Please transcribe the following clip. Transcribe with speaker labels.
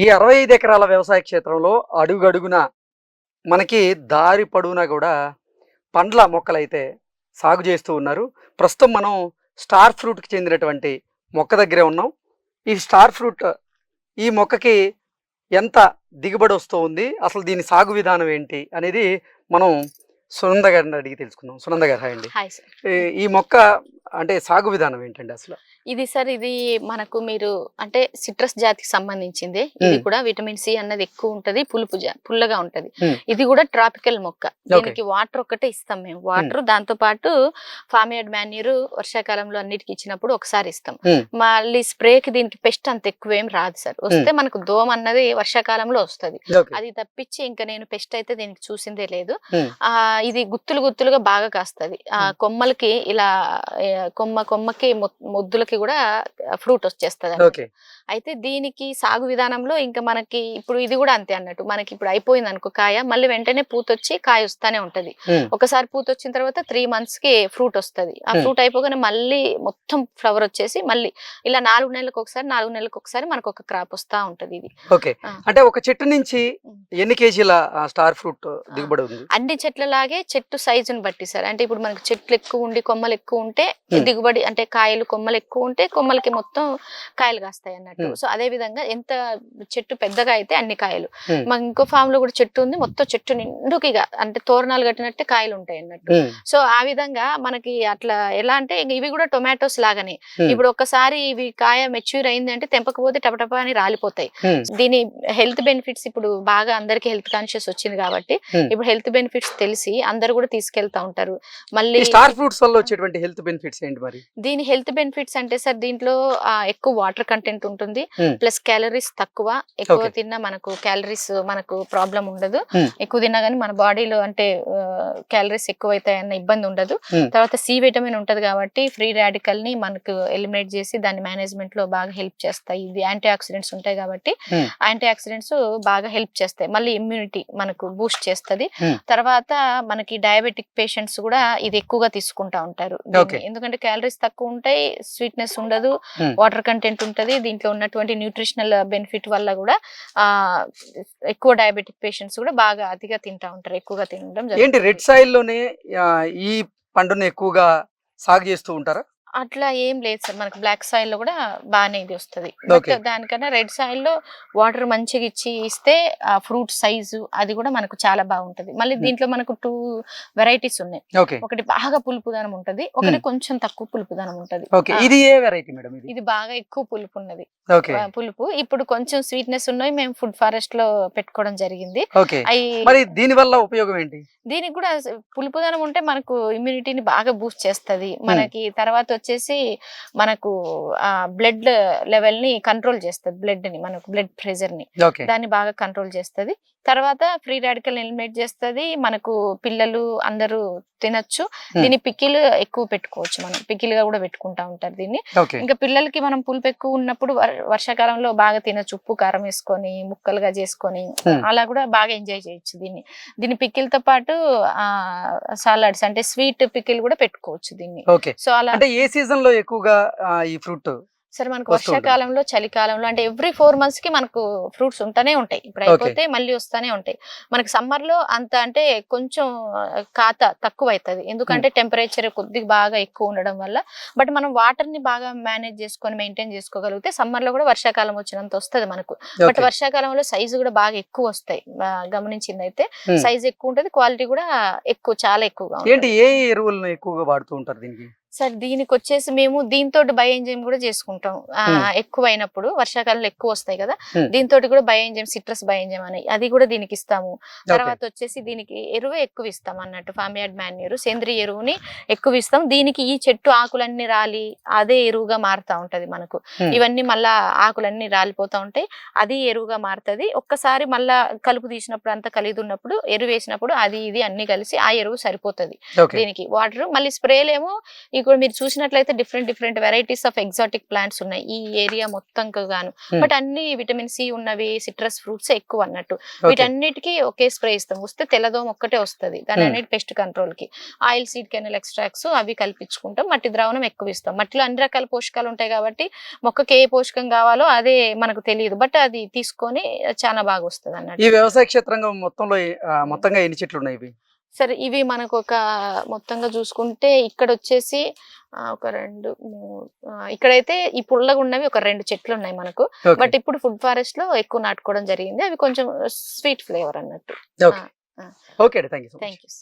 Speaker 1: ఈ అరవై ఐదు ఎకరాల వ్యవసాయ క్షేత్రంలో అడుగడుగున మనకి దారి పొడవునా కూడా పండ్ల మొక్కలైతే సాగు చేస్తూ ఉన్నారు. ప్రస్తుతం మనం స్టార్ ఫ్రూట్కి చెందినటువంటి మొక్క దగ్గరే ఉన్నాం. ఈ స్టార్ ఫ్రూట్ ఈ మొక్కకి ఎంత దిగుబడి వస్తూ ఉంది అసలు దీని సాగు విధానం ఏంటి అనేది మనం సునంద గారిని అడిగి తెలుసుకుందాం. సునంద గారు హాయ్ అండి. ఈ మొక్క అంటే సాగు విధానం ఏంటండి అసలు?
Speaker 2: ఇది సార్ ఇది మనకు మీరు అంటే సిట్రస్ జాతికి సంబంధించింది. ఇది. కూడా విటమిన్ సి అన్నది ఎక్కువ ఉంటది పులుపు జా- పుల్లగా ఉంటది. ఇది కూడా ట్రాపికల్ మొక్క. దీనికి వాటర్ ఒక్కటే ఇస్తాం మేము. వాటర్ దాంతో పాటు ఫార్మియడ్ మాన్యూర్ వర్షాకాలంలో అన్నిటికి ఇచ్చినప్పుడు ఒకసారి ఇస్తాం. మళ్ళీ స్ప్రేకి దీనికి పెస్ట్ అంత ఎక్కువ ఏం రాదు సార్. వస్తే మనకు దోమ అన్నది వర్షాకాలంలో వస్తది. అది తప్పించి ఇంకా నేను పెస్ట్ అయితే దీనికి చూసిందే లేదు. ఆ ఇది గుత్తులు గుత్తులుగా బాగా కాస్తది. ఆ
Speaker 1: మ్మ్.
Speaker 2: కొమ్మలకి ఇలా కొమ్మ కొమ్మకి మొ- మొద్దులకి కూడా ఫ్రూట్ వచ్చేస్తది అయితే దీనికి సాగు విధానంలో ఇంకా మనకి ఇప్పుడు ఇది కూడా అంతే అన్నట్టు మనకి ఇప్పుడు అయిపోయింది అనుకో కాయ మళ్ళీ వెంటనే పూత వచ్చి కాయ వస్తానే ఉంటది. ఒకసారి పూత వచ్చిన తర్వాత త్రీ మంత్స్కి ఫ్రూట్ వస్తది ఆ. ఫ్రూట్ అయిపోగానే మళ్ళీ మొత్తం ఫ్లవర్ వచ్చేసి మళ్ళీ ఇలా నాలుగు నెలలకు ఒకసారి నాలుగు నెలలకు ఒకసారి మనకు ఒక క్రాప్ వస్తా ఉంటది ఇది
Speaker 1: ఓకే. అంటే ఒక చెట్టు నుంచి. ఎన్ని కేజీల స్టార్ ఫ్రూట్ దిగుబడి ఉంది
Speaker 2: అన్ని చెట్లలాగే చెట్టు సైజుని బట్టి సార్ అంటే ఇప్పుడు మనకి చెట్లు ఎక్కువ ఉండి కొమ్మలు ఎక్కువ ఉంటే. దిగుబడి అంటే కాయలు కొమ్మలు ఎక్కువ ఉంటే కొమ్మలకి మొత్తం కాయలు కాస్తాయి అన్నట్టు. సో అదే విధంగా ఎంత చెట్టు పెద్దగా అయితే అన్ని కాయలు. మాకు ఇంకో ఫామ్లో కూడా చెట్టు ఉంది. మొత్తం చెట్టు నిండుకిగా అంటే తోరణాలు కట్టినట్టే కాయలు ఉంటాయి అన్నట్టు. సో ఆ విధంగా మనకి అట్లా ఎలా అంటే ఇవి కూడా టొమాటోస్ లాగానే. ఇప్పుడు ఒక్కసారి ఇవి కాయ మెచ్యూర్ అయింది అంటే తెంపకపోతే టపటపా అని రాలిపోతాయి. దీని హెల్త్ బెనిఫిట్స్ ఇప్పుడు బాగా అందరికి హెల్త్ కాన్షియస్ వచ్చింది కాబట్టి. ఇప్పుడు హెల్త్ బెనిఫిట్స్ తెలిసి అందరు కూడా తీసుకెళ్తా ఉంటారు. మళ్ళీ
Speaker 1: స్టార్ ఫ్రూట్స్ వల్ల వచ్చేటువంటి హెల్త్ బెనిఫిట్స్ ఏంటి మరి?
Speaker 2: దీని హెల్త్ బెనిఫిట్స్ అంటే సార్ దీంట్లో ఎక్కువ వాటర్ కంటెంట్ ఉంటుంది. ప్లస్ క్యాలరీస్ తక్కువ ఎక్కువ. తిన్నా మనకు క్యాలరీస్ మనకు ప్రాబ్లం ఉండదు. ఎక్కువ తిన్నా కానీ మన బాడీలో అంటే క్యాలరీస్ ఎక్కువ అవుతాయన్న ఇబ్బంది ఉండదు. తర్వాత సి విటమిన్ ఉంటది కాబట్టి ఫ్రీ రాడికల్ని మనకు ఎలిమినేట్ చేసి దాని మేనేజ్మెంట్లో బాగా హెల్ప్ చేస్తాయి ఇది యాంటీ ఆక్సిడెంట్స్ ఉంటాయి కాబట్టి. యాంటీ ఆక్సిడెంట్స్ బాగా హెల్ప్ చేస్తాయి మళ్ళీ ఇమ్యూనిటీ మనకు బూస్ట్ చేస్తది. తర్వాత మనకి డయాబెటిక్ పేషెంట్స్ కూడా ఇది ఎక్కువగా తీసుకుంటా ఉంటారు. ఎందుకంటే క్యాలరీస్ తక్కువ ఉంటాయి స్వీట్నెస్ ఉండదు. వాటర్ కంటెంట్ ఉంటది దీంట్లో ఉన్నటువంటి న్యూట్రిషనల్ బెనిఫిట్ వల్ల కూడా ఆ ఎక్కువ డయాబెటిక్ పేషెంట్స్ కూడా బాగా అతిగా తింటా ఉంటారు ఎక్కువగా తినడం
Speaker 1: ఏంటి. రెడ్ సాయిల్లోనే ఆ, ఈ పండుని ఎక్కువగా సాగు చేస్తూ ఉంటారా
Speaker 2: అట్లా ఏం లేదు సార్. మనకి బ్లాక్ సాయిల్లో కూడా బాగానే ఇది వస్తుంది. దానికన్నా రెడ్ సాయిల్లో వాటర్ మంచిగా ఇచ్చి ఇస్తే ఆ ఫ్రూట్ సైజు అది కూడా మనకు చాలా బాగుంటది. మళ్ళీ
Speaker 1: Hmm.
Speaker 2: దీంట్లో మనకు టూ వెరైటీస్ ఉన్నాయి. ఒకటి బాగా పులుపుదనం ఉంటది ఒకటి
Speaker 1: Hmm.
Speaker 2: కొంచెం తక్కువ పులుపుదనం ఉంటది.
Speaker 1: ఇది ఏ వెరైటీ మేడం ఇది?
Speaker 2: బాగా ఎక్కువ పులుపు ఉన్నది. పులుపు. ఇప్పుడు కొంచెం స్వీట్నెస్ ఉన్నాయి మేము ఫుడ్ ఫారెస్ట్లో పెట్టుకోవడం జరిగింది.
Speaker 1: మరి దీని వల్ల ఉపయోగం ఏంటి?
Speaker 2: దీనికి కూడా పులుపుదనం ఉంటే మనకు ఇమ్యూనిటీని బాగా బూస్ట్ చేస్తది. మనకి తర్వాత వచ్చేసి మనకు ఆ బ్లడ్ లెవెల్ని కంట్రోల్ చేస్తుంది బ్లడ్ని మనకు బ్లడ్
Speaker 1: ప్రెషర్ని
Speaker 2: దాన్ని బాగా కంట్రోల్ చేస్తది. తర్వాత ఫ్రీ రాడికల్ ఎలిమినేట్ చేస్తది. మనకు పిల్లలు అందరూ తినొచ్చు. దీన్ని పికిల్ ఎక్కువ పెట్టుకోవచ్చు మనం. పికిల్గా కూడా పెట్టుకుంటా ఉంటారు దీన్ని. ఇంకా పిల్లలకి మనం పులుపు ఎక్కువ ఉన్నప్పుడు వర్- వర్షాకాలంలో బాగా తినొచ్చు. ఉప్పు కారం వేసుకొని ముక్కలుగా చేసుకొని
Speaker 1: Hmm.
Speaker 2: అలా కూడా బాగా ఎంజాయ్ చేయొచ్చు దీన్ని. దీని పికిల్తో పాటు ఆ సాలడ్స్ అంటే స్వీట్ పికిల్ కూడా పెట్టుకోవచ్చు దీన్ని. సో అలా
Speaker 1: అంటే ఏ సీజన్లో ఎక్కువగా ఈ ఫ్రూట్
Speaker 2: సరే మనకు. వర్షాకాలంలో చలికాలంలో అంటే ఎవ్రీ ఫోర్ మంత్స్కి మనకు ఫ్రూట్స్ ఉంటూనే ఉంటాయి. ఇప్పుడు. అయిపోతే మళ్ళీ వస్తానే ఉంటాయి. మనకి సమ్మర్లో అంత అంటే కొంచెం కాత తక్కువ అవుతుంది ఎందుకంటే టెంపరేచర్ కొద్దిగా బాగా ఎక్కువ ఉండడం వల్ల. బట్ మనం వాటర్ని బాగా మేనేజ్ చేసుకొని మెయింటైన్ చేసుకోగలిగితే సమ్మర్లో కూడా వర్షాకాలం వచ్చినంత వస్తది మనకు. బట్ వర్షాకాలంలో సైజు కూడా బాగా ఎక్కువ వస్తాయి. గమనించింది అయితే
Speaker 1: Hmm.
Speaker 2: సైజ్ ఎక్కువ ఉంటది క్వాలిటీ కూడా ఎక్కువ చాలా ఎక్కువగా
Speaker 1: ఏంటి. ఏ ఎరువులను ఎక్కువగా వాడుతూ ఉంటారు దీనికి?
Speaker 2: సార్ దీనికి వచ్చేసి మేము దీంతో బై ఎంజైమ్ కూడా చేసుకుంటాం. ఎక్కువ అయినప్పుడు వర్షాకాలంలో ఎక్కువ వస్తాయి కదా. దీంతో కూడా bio enzyme citrus bio enzyme అని అది కూడా దీనికి ఇస్తాము తర్వాత వచ్చేసి దీనికి ఎరువు ఎక్కువ ఇస్తాం అన్నట్టు ఫామియాడ్ మాన్యూర్ సేంద్రియ ఎరువుని ఎక్కువ ఇస్తాం దీనికి ఈ చెట్టు ఆకులన్నీ రాలి అదే ఎరువుగా మారుతా ఉంటది మనకు. ఇవన్నీ మళ్ళా ఆకులన్నీ రాలిపోతా ఉంటాయి అది ఎరువుగా మారుతది. ఒక్కసారి మళ్ళా కలుపు తీసినప్పుడు అంతా కలిగి ఉన్నప్పుడు ఎరువు వేసినప్పుడు అది ఇది అన్ని కలిసి ఆ ఎరువు సరిపోతది దీనికి. వాటర్ మళ్ళీ స్ప్రేలేమో కూడా మీరు చూసినట్లయితే different different varieties of exotic plants ఉన్నాయి. ఈ ఏరియా మొత్తం గాను.
Speaker 1: Hmm.
Speaker 2: బట్ అన్ని విటమిన్ సి ఉన్నవి సిట్రస్ ఫ్రూట్స్ ఎక్కువ అన్నట్టు. వీటన్నిటికీ ఒకే స్ప్రే ఇస్తాం. వస్తే తెల్లదోమ ఒక్కటే వస్తది. దాని
Speaker 1: Hmm.
Speaker 2: అన్నిటి పెస్ట్ కంట్రోల్కి. ఆయిల్ సీడ్ కెనల్ ఎక్స్ట్రాక్ట్స్ అవి కల్పించుకుంటాం. మట్టి ద్రావణం ఎక్కువ ఇస్తాం. మట్టిలో అన్ని రకాల పోషకాలు ఉంటాయి కాబట్టి మొక్కకి ఏ పోషకం కావాలో అదే మనకు తెలియదు. బట్ అది తీసుకొని చాలా బాగా వస్తుంది
Speaker 1: ఈ
Speaker 2: అన్నట్టు
Speaker 1: వ్యవసాయ క్షేత్రంగా మొత్తంలో మొత్తంగా ఎన్ని చెట్లు ఉన్నాయి ఇవి?
Speaker 2: సరే ఇవి మనకు ఒక మొత్తంగా చూసుకుంటే ఇక్కడ వచ్చేసి ఒక రెండు ఇక్కడైతే ఈ పుల్లగా ఉన్నవి ఒక రెండు చెట్లు ఉన్నాయి మనకు బట్ ఇప్పుడు ఫుడ్ ఫారెస్ట్లో ఎక్కువ నాటుకోవడం జరిగింది. అవి కొంచెం స్వీట్ ఫ్లేవర్ అన్నట్టు.
Speaker 1: ఓకే.
Speaker 2: Thank you